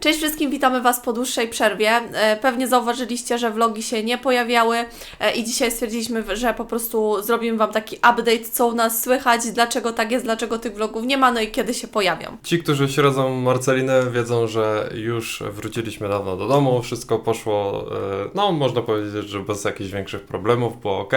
Cześć wszystkim, witamy Was po dłuższej przerwie. E, Pewnie zauważyliście, że vlogi się nie pojawiały e, i dzisiaj stwierdziliśmy, że po prostu zrobimy Wam taki update, co u nas słychać, dlaczego tak jest, dlaczego tych vlogów nie ma, no i kiedy się pojawią. Ci, którzy śledzą Marcelinę, wiedzą, że już wróciliśmy dawno do domu, wszystko poszło, e, no można powiedzieć, że bez jakichś większych problemów, było ok.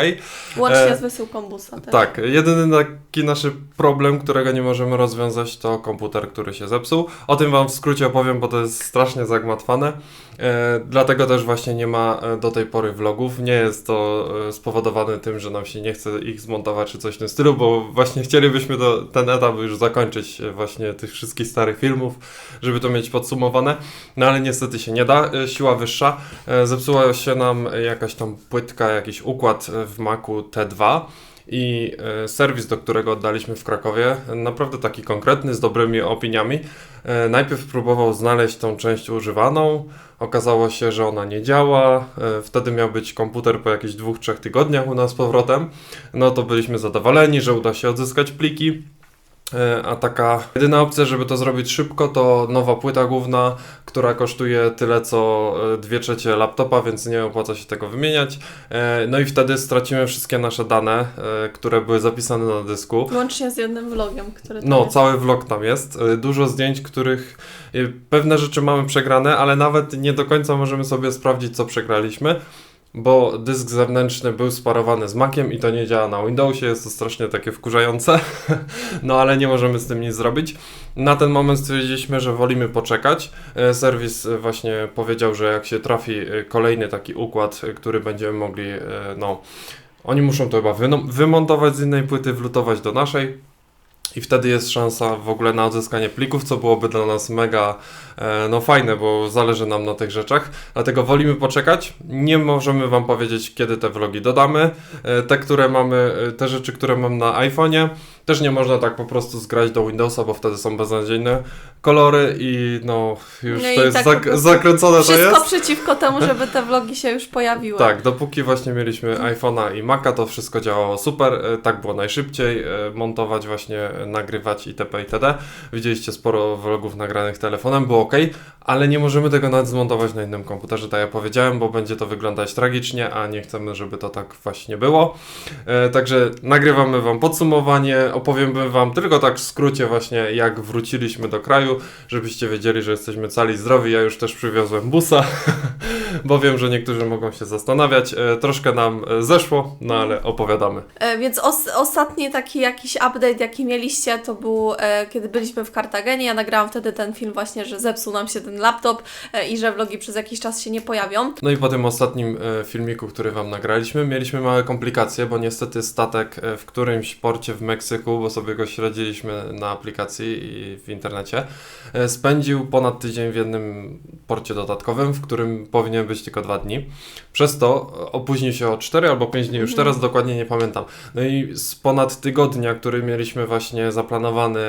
Łącznie z wysyłką busa też. Tak, jedyny taki nasz problem, którego nie możemy rozwiązać, to komputer, który się zepsuł. O tym Wam w skrócie opowiem, bo to jest strasznie zagmatwane. E, dlatego też właśnie nie ma e, do tej pory vlogów. Nie jest to e, spowodowane tym, że nam się nie chce ich zmontować czy coś w tym stylu, bo właśnie chcielibyśmy to, ten etap już zakończyć właśnie tych wszystkich starych filmów, żeby to mieć podsumowane. No ale niestety się nie da. Siła wyższa. Zepsuła się nam jakaś tam płytka, jakiś układ w Macu T2 i e, serwis, do którego oddaliśmy w Krakowie, naprawdę taki konkretny, z dobrymi opiniami. E, Najpierw próbował znaleźć tą część używaną, okazało się, że ona nie działa. E, Wtedy miał być komputer po jakichś dwóch, trzech tygodniach u nas powrotem. No to byliśmy zadowoleni, że uda się odzyskać pliki. E, A taka jedyna opcja, żeby to zrobić szybko, to nowa płyta główna, która kosztuje tyle co e, dwie trzecie laptopa, więc nie opłaca się tego wymieniać. E, No i wtedy stracimy wszystkie nasze dane, które były zapisane na dysku. Łącznie z jednym vlogiem, który tam No, jest. cały vlog tam jest. Dużo zdjęć, których pewne rzeczy mamy przegrane, ale nawet nie do końca możemy sobie sprawdzić, co przegraliśmy. Bo dysk zewnętrzny był sparowany z Maciem i to nie działa na Windowsie, jest to strasznie takie wkurzające, no ale nie możemy z tym nic zrobić. Na ten moment stwierdziliśmy, że wolimy poczekać. E, Serwis e, właśnie powiedział, że jak się trafi e, kolejny taki układ, który będziemy mogli, no, oni muszą to chyba wymontować z innej płyty, wlutować do naszej. I wtedy jest szansa w ogóle na odzyskanie plików, co byłoby dla nas mega e, no fajne, bo zależy nam na tych rzeczach. Dlatego wolimy poczekać. Nie możemy Wam powiedzieć, kiedy te vlogi dodamy. E, te, które mamy, e, te rzeczy, które mam na iPhone'ie, też nie można tak po prostu zgrać do Windowsa, bo wtedy są beznadziejne kolory i no już No to jest tak zak- zakręcone to Wszystko jest. przeciwko temu, żeby te vlogi się już pojawiły. Tak, dopóki właśnie mieliśmy iPhone'a i Maca, to wszystko działało super. E, Tak było najszybciej e, montować, właśnie e, nagrywać itp. itd. Widzieliście sporo vlogów nagranych telefonem, było ok, ale nie możemy tego nawet zmontować na innym komputerze, tak jak powiedziałem, bo będzie to wyglądać tragicznie, a nie chcemy, żeby to tak właśnie było. E, Także nagrywamy Wam podsumowanie, opowiemy Wam tylko tak w skrócie właśnie, jak wróciliśmy do kraju, żebyście wiedzieli, że jesteśmy cali zdrowi. Ja już też przywiozłem busa, bo wiem, że niektórzy mogą się zastanawiać. E, Troszkę nam e, zeszło, no ale opowiadamy. E, Więc os ostatni taki jakiś update, jaki mieliście, to był e, kiedy byliśmy w Kartagenie. Ja nagrałam wtedy ten film właśnie, że zepsuł nam się ten laptop e, i że vlogi przez jakiś czas się nie pojawią. No i po tym ostatnim e, filmiku, który Wam nagraliśmy, mieliśmy małe komplikacje, bo niestety statek e, w którymś porcie w Meksyku, bo sobie go śledziliśmy na aplikacji i w internecie, spędził ponad tydzień w jednym porcie dodatkowym, w którym powinien być tylko dwa dni. Przez to opóźnił się o 4 albo 5 dni, już Mhm. teraz dokładnie nie pamiętam. No i z ponad tygodnia, który mieliśmy właśnie zaplanowany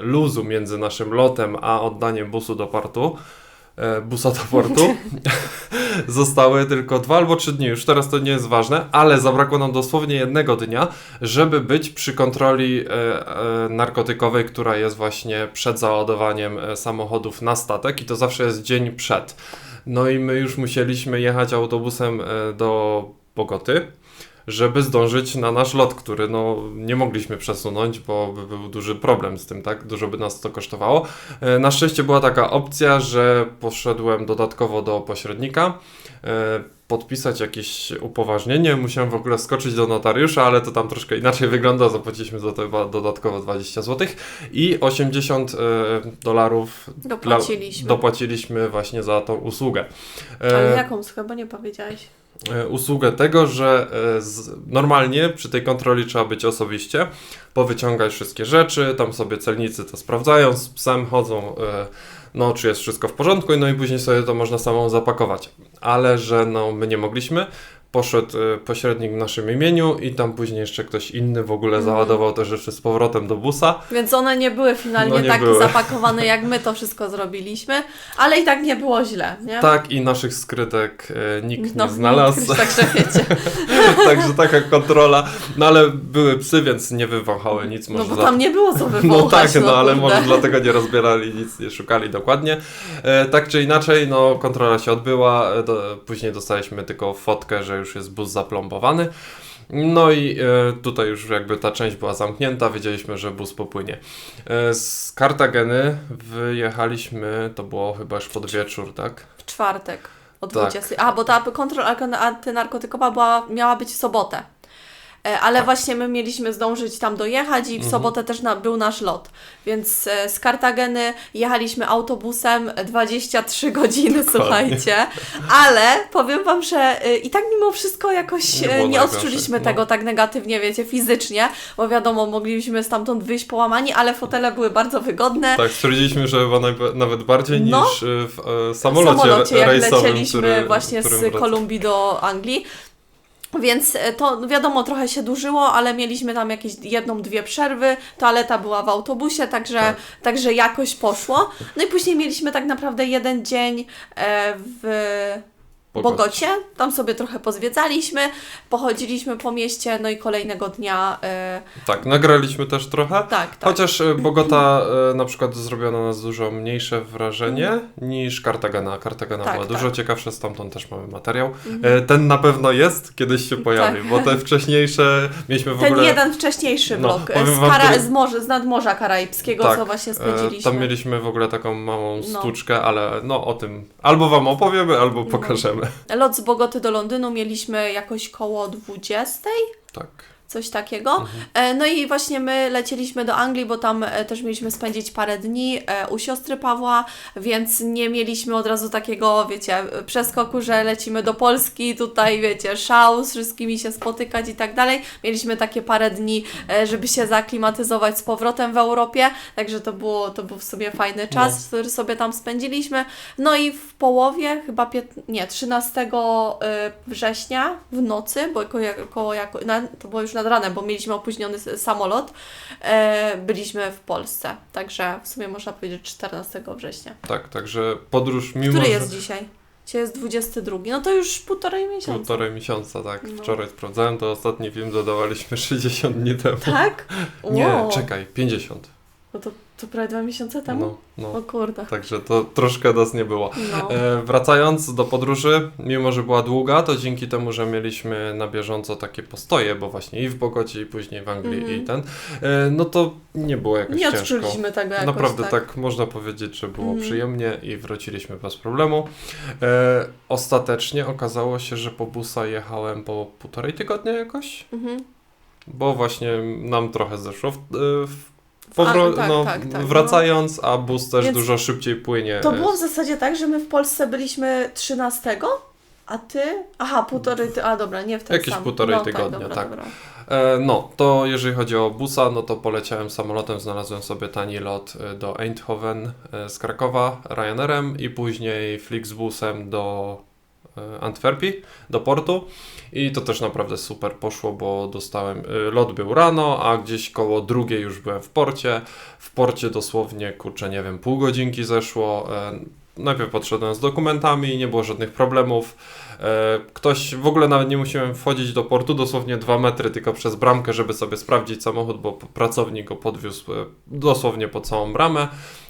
luzu między naszym lotem a oddaniem busu do portu, e, busa do portu, zostały tylko dwa albo trzy dni, już teraz to nie jest ważne, ale zabrakło nam dosłownie jednego dnia, żeby być przy kontroli e, e, narkotykowej, która jest właśnie przed załadowaniem samochodów na statek i to zawsze jest dzień przed. No i my już musieliśmy jechać autobusem do Bogoty, żeby zdążyć na nasz lot, który no nie mogliśmy przesunąć, bo by był duży problem z tym, tak? Dużo by nas to kosztowało. E, Na szczęście była taka opcja, że poszedłem dodatkowo do pośrednika, e, podpisać jakieś upoważnienie. Musiałem w ogóle skoczyć do notariusza, ale to tam troszkę inaczej wygląda. Zapłaciliśmy za to dodatkowo 20 zł i 80 e, dolarów dla- Dopłaciliśmy. dopłaciliśmy właśnie za tą usługę. Ale jaką? Chyba nie powiedziałeś. E, usługę tego, że e, normalnie przy tej kontroli trzeba być osobiście, powyciągać wszystkie rzeczy, tam sobie celnicy to sprawdzają, z psem chodzą, e, no czy jest wszystko w porządku, no i później sobie to można samą zapakować. Ale że no my nie mogliśmy, poszedł e, pośrednik w naszym imieniu i tam później jeszcze ktoś inny w ogóle Mhm. załadował te rzeczy z powrotem do busa. Więc one nie były finalnie No nie tak były. zapakowane, jak my to wszystko zrobiliśmy, ale i tak nie było źle, nie? Tak, i naszych skrytek e, nikt No, nie znalazł. nikt, Także wiecie. Także taka kontrola. No ale były psy, więc nie wywąchały nic. No Może bo dla- tam nie było co No wywołać. tak, no, ale kurde. może dlatego nie rozbierali, nic nie szukali dokładnie. E, tak czy inaczej, no kontrola się odbyła, e, do, później dostaliśmy tylko fotkę, że już jest bus zaplombowany. No i e, tutaj już jakby ta część była zamknięta, wiedzieliśmy, że bus popłynie. E, z Kartageny wyjechaliśmy, to było chyba już pod wieczór, tak? W czwartek o Tak. 20. A, bo ta kontrola antynarkotykowa była, miała być w sobotę. E, Ale Tak. właśnie my mieliśmy zdążyć tam dojechać i w Mhm. sobotę też na, był nasz lot. Więc e, z Kartageny jechaliśmy autobusem 23 godziny, słuchajcie. Ale powiem Wam, że e, i tak mimo wszystko jakoś Nie nie, odczuliśmy no. tego tak negatywnie, wiecie, fizycznie, bo wiadomo, mogliśmy stamtąd wyjść połamani, ale fotele były bardzo wygodne. Tak, stwierdziliśmy, że chyba nawet bardziej No. niż w e, w samolocie, samolocie, jak rejsowym, lecieliśmy który, właśnie z Kolumbii do Anglii. Więc e, to wiadomo, trochę się dłużyło, ale mieliśmy tam jakieś jedną, dwie przerwy. Toaleta była w autobusie, także, Tak. także jakoś poszło. No i później mieliśmy tak naprawdę jeden dzień e, w Bogocie. Bogocie. Tam sobie trochę pozwiedzaliśmy, pochodziliśmy po mieście, no i kolejnego dnia. E, Tak, nagraliśmy też trochę. tak, tak. Chociaż e, Bogota e, na przykład zrobiła na nas dużo mniejsze wrażenie niż Kartagena. Kartagena. Tak, była tak. dużo ciekawsza, stamtąd też mamy materiał. E, ten na pewno jest, kiedyś się pojawi, Tak. bo te wcześniejsze mieliśmy w Ten ogóle... jeden wcześniejszy No, vlog powiem z, Kara- z, morza, z nadmorza karaibskiego, Tak, co właśnie spędziliśmy. Tam mieliśmy w ogóle taką małą No. stłuczkę, ale no o tym albo wam opowiemy, albo pokażemy. Lot z Bogoty do Londynu mieliśmy jakoś koło 20, Tak. Coś takiego. Mhm. E, No i właśnie my lecieliśmy do Anglii, bo tam e, też mieliśmy spędzić parę dni e, u siostry Pawła, więc nie mieliśmy od razu takiego, wiecie, przeskoku, że lecimy do Polski, tutaj, wiecie, szał, z wszystkimi się spotykać i tak dalej. Mieliśmy takie parę dni, żeby się zaklimatyzować z powrotem w Europie, także to było, to był w sobie fajny czas, No. który sobie tam spędziliśmy. No i w połowie, chyba pięt... nie, 13 e, września w nocy, bo jako... na, to było już nad ranem, bo mieliśmy opóźniony samolot, e, byliśmy w Polsce. Także w sumie można powiedzieć 14 września. Tak, także podróż mimo, Który że jest dzisiaj? Dzisiaj jest 22. No to już półtorej miesiąca. półtorej miesiąca, tak. No. Wczoraj sprawdzałem, to ostatni film dodawaliśmy 60 dni temu. Tak? Nie, Wow. czekaj, 50. No to, to prawie dwa miesiące temu? No, no. O kurde. Także to troszkę nas nie było. No. E, wracając do podróży, mimo że była długa, to dzięki temu, że mieliśmy na bieżąco takie postoje, bo właśnie i w Bogocie, i później w Anglii, Mhm. i ten, e, no to nie było jakoś Nie ciężko. odczuliśmy tego jakoś Naprawdę tak. tak. można powiedzieć, że było Mhm. przyjemnie i wróciliśmy bez problemu. E, ostatecznie okazało się, że po busa jechałem po półtorej tygodnia jakoś, Mhm. bo właśnie nam trochę zeszło w, e, w A, powro- tak, no, tak, tak, no. wracając, a bus też Więc dużo szybciej płynie. To było w zasadzie tak, że my w Polsce byliśmy 13, a ty? Aha, półtorej ty... A dobra, nie w ten Jakieś sam. półtorej no, tygodnia, dobra, tak. Dobra. E, No, to jeżeli chodzi o busa, no to poleciałem samolotem, znalazłem sobie tani lot e, do Eindhoven e, z Krakowa Ryanerem i później Flixbusem do Antwerpii, do portu. I to też naprawdę super poszło, bo dostałem, e, lot był rano, a gdzieś koło drugiej już byłem w porcie, w porcie dosłownie, kurczę, nie wiem, pół godzinki zeszło, e, najpierw podszedłem z dokumentami, nie było żadnych problemów, E, Ktoś, w ogóle nawet nie musiałem wchodzić do portu, dosłownie dwa metry tylko przez bramkę, żeby sobie sprawdzić samochód, bo pracownik go podwiózł e, dosłownie po całą bramę.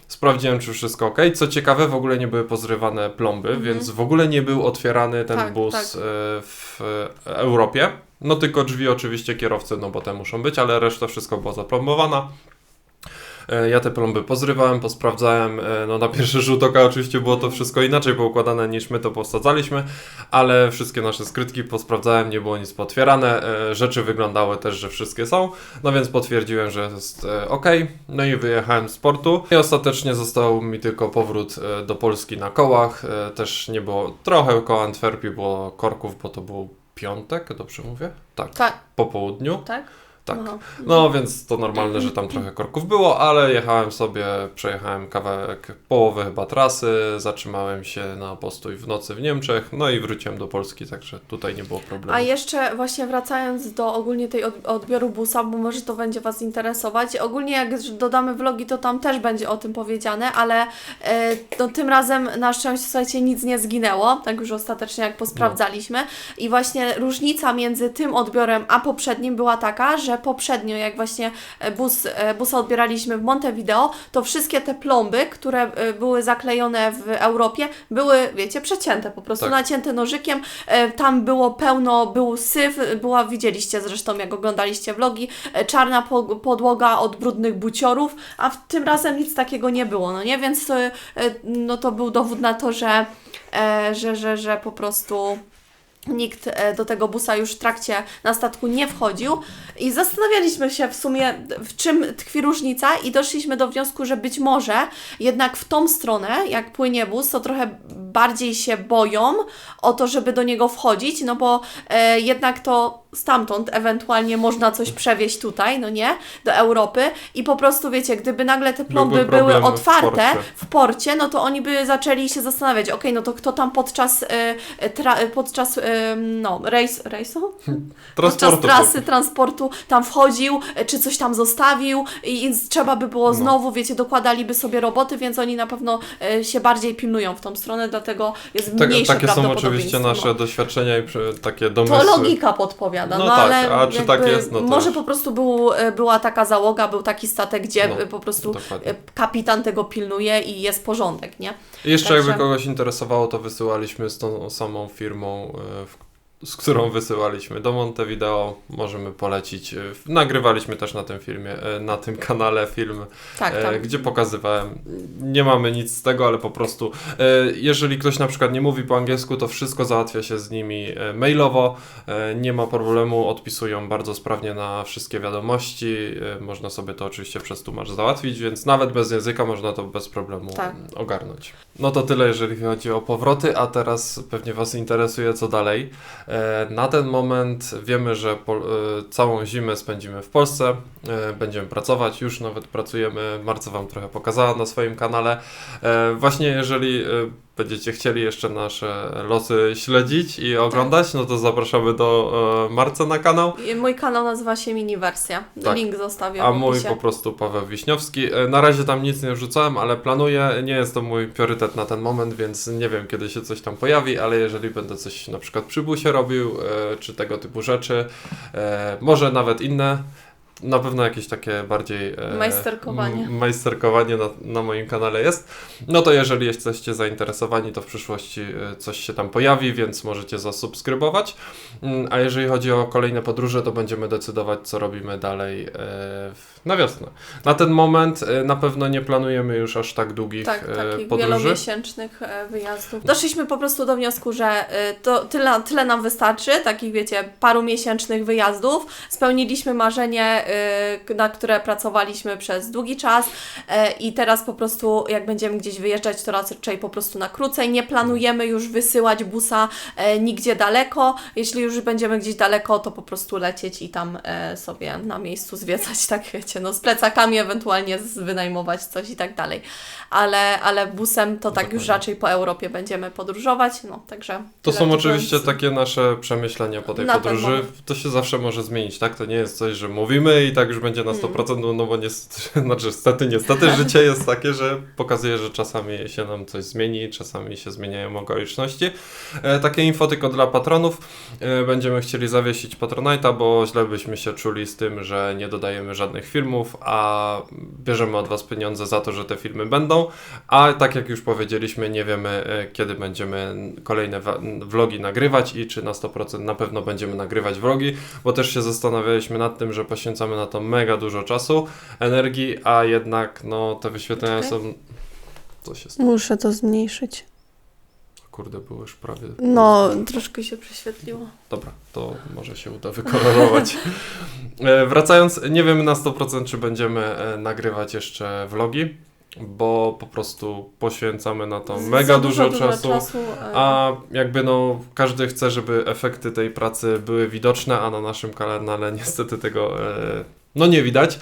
Sprawdziłem, czy wszystko ok. Co ciekawe, w ogóle nie były pozrywane plomby, Mhm. więc w ogóle nie był otwierany ten Tak, bus tak. e, w Europie. No tylko drzwi oczywiście kierowcy, no bo te muszą być, ale reszta wszystko była zaplombowana. E, Ja te plomby pozrywałem, posprawdzałem. e, No na pierwszy rzut oka oczywiście było to wszystko inaczej poukładane niż my to posadzaliśmy, ale wszystkie nasze skrytki posprawdzałem, nie było nic potwierane. e, Rzeczy wyglądały też, że wszystkie są, no więc potwierdziłem, że jest ok. No i wyjechałem z portu. I ostatecznie został mi tylko powrót do Polski na kołach. Też nie było trochę koło Antwerpii, było korków, bo to był piątek, dobrze mówię? Tak, Tak, po południu. tak? Tak. No. No więc to normalne, że tam trochę korków było, ale jechałem sobie, przejechałem kawałek, połowę chyba trasy, zatrzymałem się na postój w nocy w Niemczech, no i wróciłem do Polski, także tutaj nie było problemu. A jeszcze właśnie wracając do ogólnie tej od- odbioru busa, bo może to będzie Was interesować. Ogólnie jak dodamy vlogi, to tam też będzie o tym powiedziane, ale e, no, tym razem na szczęście słuchajcie, nic nie zginęło, tak już ostatecznie jak posprawdzaliśmy. I właśnie różnica między tym odbiorem a poprzednim była taka, że poprzednio jak właśnie e, bus, e, busa odbieraliśmy w Montevideo, to wszystkie te plomby, które e, były zaklejone w Europie, były, wiecie, przecięte po prostu, Tak. nacięte nożykiem. Tam było pełno, był syf, była, widzieliście zresztą jak oglądaliście vlogi, czarna po- podłoga od brudnych buciorów, a w tym razem nic takiego nie było, no nie? Więc no to był dowód na to, że, że, że, że po prostu nikt e, do tego busa już w trakcie na statku nie wchodził i zastanawialiśmy się w sumie w czym tkwi różnica i doszliśmy do wniosku, że być może jednak w tą stronę, jak płynie bus, to trochę bardziej się boją o to, żeby do niego wchodzić, no bo e, jednak to stamtąd ewentualnie można coś przewieźć tutaj, no nie, do Europy i po prostu wiecie, gdyby nagle te plomby Byłby były problem w otwarte porcie. w porcie, no to oni by zaczęli się zastanawiać, okej, no to kto tam podczas, e, e, tra, e, podczas e, no, rejs, rejsu? Podczas trasy transportu tam wchodził, e, czy coś tam zostawił i, i trzeba by było No. znowu, wiecie, dokładaliby sobie roboty, więc oni na pewno e, się bardziej pilnują w tą stronę, dlatego jest Tak, mniejsze takie są oczywiście nasze no. doświadczenia i takie domysły. To logika podpowiada, no, No tak, ale a czy tak jest, no może już- po prostu był, e, była taka załoga, był taki statek, gdzie No, po prostu dokładnie. e, kapitan tego pilnuje i jest porządek, nie? I Jeszcze Także- jakby kogoś interesowało, to wysyłaliśmy z tą samą firmą, e, w, z którą wysyłaliśmy do Montevideo. Możemy polecić. E, Nagrywaliśmy też na tym filmie, e, na tym kanale film, Tak, e, tak. gdzie pokazywałem. Nie mamy nic z tego, ale po prostu jeżeli ktoś na przykład nie mówi po angielsku, to wszystko załatwia się z nimi mailowo. Nie ma problemu, odpisują bardzo sprawnie na wszystkie wiadomości. Można sobie to oczywiście przez tłumacz załatwić, więc nawet bez języka można to bez problemu Tak. ogarnąć. No to tyle, jeżeli chodzi o powroty, a teraz pewnie Was interesuje, co dalej. E, Na ten moment wiemy, że pol- e, całą zimę spędzimy w Polsce, e, będziemy pracować, już nawet pracujemy, Marce Wam trochę pokazała na swoim kanale. Właśnie jeżeli będziecie chcieli jeszcze nasze losy śledzić i oglądać, no to zapraszamy do e, Marce na kanał. Mój kanał nazywa się Mini Wersja. Tak. Link zostawię A mój po prostu Paweł Wiśniowski. E, Na razie tam nic nie wrzucałem, ale planuję. Nie jest to mój priorytet na ten moment, więc nie wiem kiedy się coś tam pojawi, ale jeżeli będę coś na przykład przy busie robił, e, czy tego typu rzeczy, e, może nawet inne. Na pewno jakieś takie bardziej e, Majsterkowanie. majsterkowanie na, na moim kanale jest. No to jeżeli jesteście zainteresowani, to w przyszłości e, coś się tam pojawi, więc możecie zasubskrybować. Mm, A jeżeli chodzi o kolejne podróże, to będziemy decydować, co robimy dalej e, w- na wiosnę. Na ten moment e, na pewno nie planujemy już aż tak długich Tak, takich podróży. wielomiesięcznych wyjazdów. Doszliśmy po prostu do wniosku, że to tyle, tyle nam wystarczy, takich wiecie, paru miesięcznych wyjazdów. Spełniliśmy marzenie, na które pracowaliśmy przez długi czas e, i teraz po prostu jak będziemy gdzieś wyjeżdżać, to raczej po prostu na krócej. Nie planujemy już wysyłać busa e, nigdzie daleko. Jeśli już będziemy gdzieś daleko, to po prostu lecieć i tam e, sobie na miejscu zwiedzać, tak wiecie, no z plecakami ewentualnie wynajmować coś i tak dalej. Ale, ale busem to tak już Dokładnie. raczej po Europie będziemy podróżować, no także... To są oczywiście takie nasze przemyślenia po tej Na podróży. To się zawsze może zmienić, tak? To nie jest coś, że mówimy i tak już będzie na Mm. 100%, no, no bo niestety, znaczy niestety, niestety życie jest takie, że pokazuje, że czasami się nam coś zmieni, czasami się zmieniają okoliczności. E, takie info tylko dla patronów. E, będziemy chcieli zawiesić Patronite'a, bo źle byśmy się czuli z tym, że nie dodajemy żadnych filmów, a bierzemy od Was pieniądze za to, że te filmy będą. A tak jak już powiedzieliśmy, nie wiemy e, kiedy będziemy kolejne vlogi nagrywać i czy na 100% na pewno będziemy nagrywać vlogi, bo też się zastanawialiśmy nad tym, że poświęcamy na to mega dużo czasu, energii, a jednak no te wyświetlenia Czekaj. są... Co się stało? Muszę to zmniejszyć. Kurde, było już prawie... No, troszkę się prześwietliło. Dobra, to może się uda wykolorować. E, wracając, nie wiemy na 100% czy będziemy e, nagrywać jeszcze vlogi. Bo po prostu poświęcamy na to mega za dużo, czasu. e, A jakby no, każdy chce, żeby efekty tej pracy były widoczne, a na naszym kanale niestety tego e, no nie widać.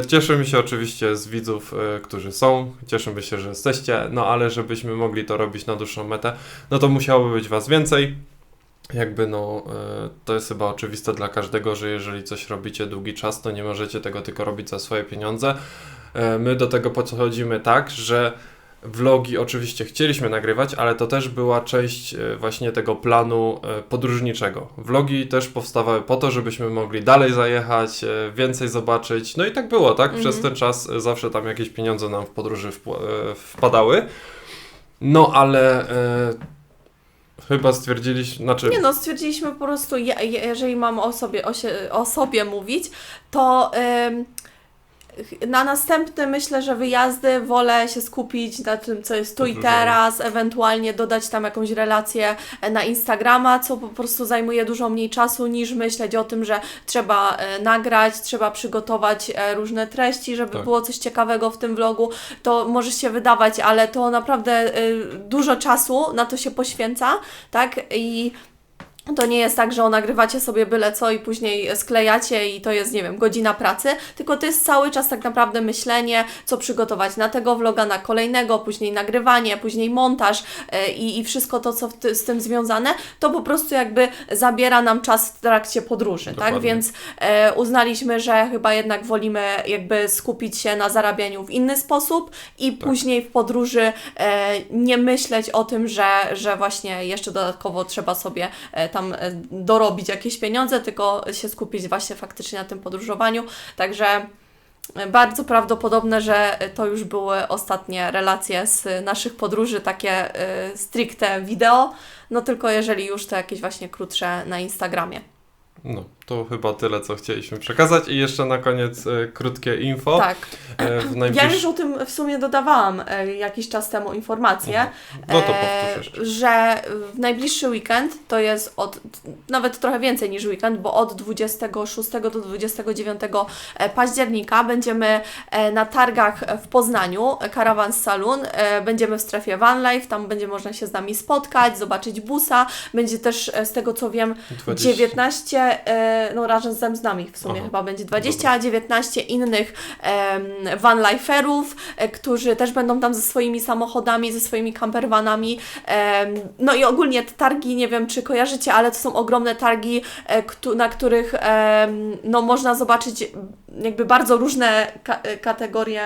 E, cieszymy się oczywiście z widzów, e, którzy są, cieszymy się, że jesteście, no ale żebyśmy mogli to robić na dłuższą metę, no to musiałoby być Was więcej. Jakby no, e, to jest chyba oczywiste dla każdego, że jeżeli coś robicie długi czas, to nie możecie tego tylko robić za swoje pieniądze. E, My do tego podchodzimy tak, że vlogi oczywiście chcieliśmy nagrywać, ale to też była część e, właśnie tego planu e, podróżniczego. Vlogi też powstawały po to, żebyśmy mogli dalej zajechać, więcej zobaczyć. No i tak było, tak? Przez Mhm. ten czas zawsze tam jakieś pieniądze nam w podróży wpadały. No ale chyba stwierdziliśmy, znaczy Nie no, stwierdziliśmy po prostu, je, je, jeżeli mam o sobie, o, się, o sobie mówić, to ym, na następne myślę, że wyjazdy wolę się skupić na tym, co jest tu i teraz, ewentualnie dodać tam jakąś relację e, na Instagrama, co po prostu zajmuje dużo mniej czasu niż myśleć o tym, że trzeba e, nagrać, trzeba przygotować e, różne treści, żeby Tak. było coś ciekawego w tym vlogu. To może się wydawać, ale to naprawdę dużo czasu na to się poświęca, tak? I to nie jest tak, że o, nagrywacie sobie byle co i później sklejacie i to jest, nie wiem, godzina pracy, tylko to jest cały czas tak naprawdę myślenie, co przygotować na tego vloga, na kolejnego, później nagrywanie, później montaż e, i, i wszystko to, co ty, z tym związane, to po prostu jakby zabiera nam czas w trakcie podróży, tak? Dokładnie. Więc e, uznaliśmy, że chyba jednak wolimy jakby skupić się na zarabianiu w inny sposób i później w podróży e, nie myśleć o tym, że, że właśnie jeszcze dodatkowo trzeba sobie tam e, dorobić jakieś pieniądze, tylko się skupić właśnie faktycznie na tym podróżowaniu. Także e, bardzo prawdopodobne, że to już były ostatnie relacje z naszych podróży, takie e, stricte wideo, no tylko jeżeli już to jakieś właśnie krótsze na Instagramie. No, to chyba tyle, co chcieliśmy przekazać i jeszcze na koniec e, krótkie info. Tak. E, w Ja już o tym w sumie dodawałam e, jakiś czas temu informację. No to e, powtórz jeszcze. Że w najbliższy weekend to jest od nawet trochę więcej niż weekend, bo od 26 do 29 października będziemy e, na targach w Poznaniu, e, Caravan Saloon. E, Będziemy w strefie Van Life, tam będzie można się z nami spotkać, zobaczyć busa. Będzie też e, z tego co wiem 20. 19, e, no razem z nami w sumie Aha. chyba będzie 20, a 19 innych em, vanliferów, e, którzy też będą tam ze swoimi samochodami, ze swoimi campervanami. No i ogólnie te targi, nie wiem czy kojarzycie, ale to są ogromne targi, e, na których no można zobaczyć jakby bardzo różne ka- e, kategorie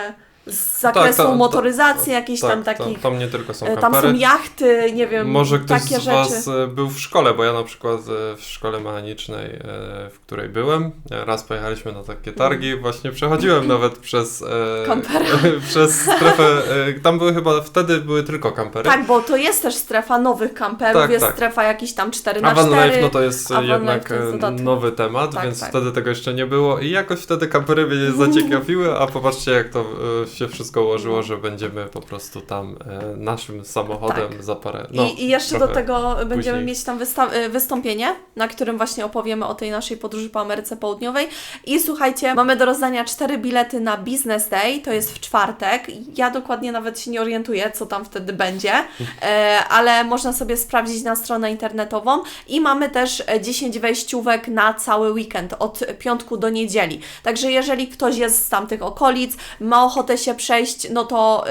z zakresu ta- ta- motoryzacji, jakichś tak, tam takich. Tam, nie tylko są e, Tam kampery. są jachty, nie wiem, Może ktoś takie z rzeczy. Was e, był w szkole, bo ja na przykład e, w szkole mechanicznej, e, w której byłem, raz pojechaliśmy na takie targi, właśnie przechodziłem nawet przez, Kampera. przez strefę, tam były chyba, wtedy były tylko kampery. Tak, bo to jest też strefa nowych kamperów, Tak, jest tak. strefa jakiś tam 4 A na Van 4 Life no to jest jednak to jest nowy temat, Tak, więc tak. wtedy tego jeszcze nie było i jakoś wtedy kampery mnie zaciekawiły, a popatrzcie jak to się wszystko ułożyło, że będziemy po prostu tam e, naszym samochodem Tak. za parę... No, I, I jeszcze do tego będziemy później. mieć tam y, wystąpienie, na którym właśnie opowiemy o tej naszej podróży po Ameryce Południowej. I słuchajcie, mamy do rozdania cztery bilety na Business Day, to jest w czwartek. Ja dokładnie nawet się nie orientuję, co tam wtedy będzie, e, ale można sobie sprawdzić na stronę internetową. I mamy też e, 10 wejściówek na cały weekend, od piątku do niedzieli. Także jeżeli ktoś jest z tamtych okolic, ma ochotę się przejść, no to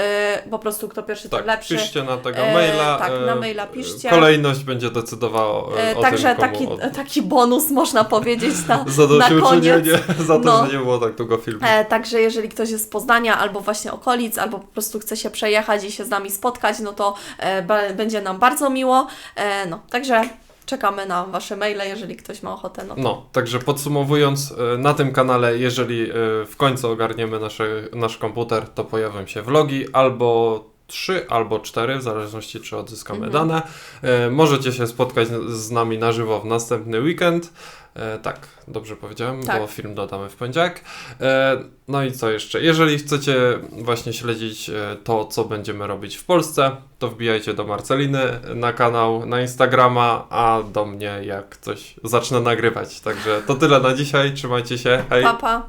y, po prostu kto pierwszy, Tak, ten lepszy. piszcie na tego E, maila. tak, na maila piszcie. Kolejność będzie decydowała E, o Także tym, taki, od... taki bonus można powiedzieć na, na koniec. za to, No. że nie było tak długo filmu. E, także jeżeli ktoś jest z Poznania albo właśnie okolic, albo po prostu chce się przejechać i się z nami spotkać, no to e, będzie nam bardzo miło. E, no, także czekamy na Wasze maile, jeżeli ktoś ma ochotę. No. No, także podsumowując, e, na tym kanale, jeżeli e, w końcu ogarniemy nasze, nasz komputer, to pojawią się vlogi albo trzy albo cztery, w zależności czy odzyskamy Mhm. dane. E, możecie się spotkać z nami na żywo w następny weekend. E, tak, dobrze powiedziałem, Tak. bo film dodamy w poniedziałek. E, no i co jeszcze? Jeżeli chcecie właśnie śledzić e, to, co będziemy robić w Polsce, to wbijajcie do Marceliny na kanał, na Instagrama, a do mnie jak coś zacznę nagrywać. Także to tyle na dzisiaj, trzymajcie się, hej! Pa, pa.